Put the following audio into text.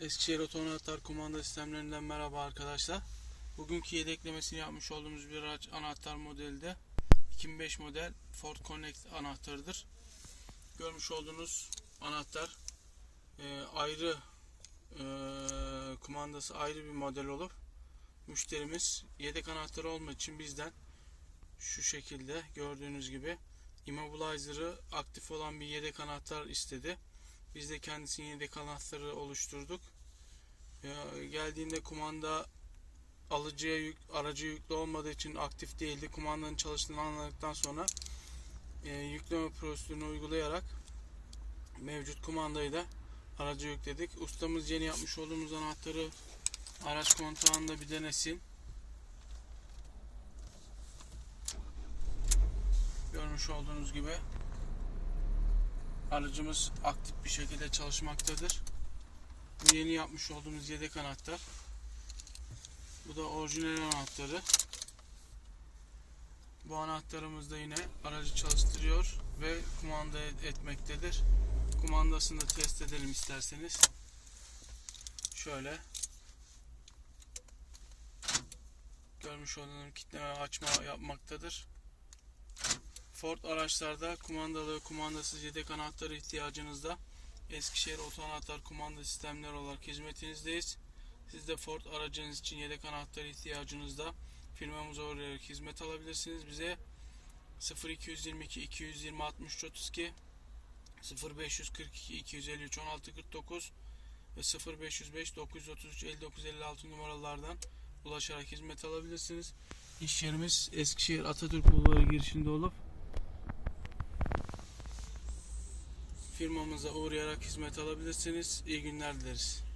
Eskişehir Otoanahtar Kumanda Sistemlerinden merhaba arkadaşlar. Bugünkü yedeklemesini yapmış olduğumuz bir araç anahtar modeli de 2005 model Ford Connect anahtarıdır. Görmüş olduğunuz anahtar e, ayrı e, kumandası ayrı bir model olup müşterimiz yedek anahtarı olmak için bizden şu şekilde gördüğünüz gibi immobilizer'ı aktif olan bir yedek anahtar istedi. Biz de kendisinin yedek anahtarı oluşturduk. Ya, geldiğinde kumanda alıcıya yük, aracı yüklü olmadığı için aktif değildi. Kumandanın çalıştığını anladıktan sonra e, yükleme prosedürünü uygulayarak mevcut kumandayı da araca yükledik. Ustamız yeni yapmış olduğumuz anahtarı araç kontağında bir denesin. Görmüş olduğunuz gibi aracımız aktif bir şekilde çalışmaktadır. Bu yeni yapmış olduğumuz yedek anahtar. Bu da orijinal anahtarı. Bu anahtarımız da yine aracı çalıştırıyor ve kumanda et- etmektedir. Kumandasını da test edelim isterseniz. Şöyle. Görmüş olduğunuz kitleme açma yapmaktadır. Ford araçlarda kumandalı, kumandasız yedek anahtarı ihtiyacınızda Eskişehir Oto Anahtar Kumanda Sistemleri olarak hizmetinizdeyiz. Siz de Ford aracınız için yedek anahtar ihtiyacınızda firmamıza uğrayarak hizmet alabilirsiniz. Bize 0222 220 63 32 0542 253 16 49 ve 0505 933 59 56 numaralardan ulaşarak hizmet alabilirsiniz. İş yerimiz Eskişehir Atatürk Bulvarı girişinde olup firmamıza uğrayarak hizmet alabilirsiniz. İyi günler dileriz.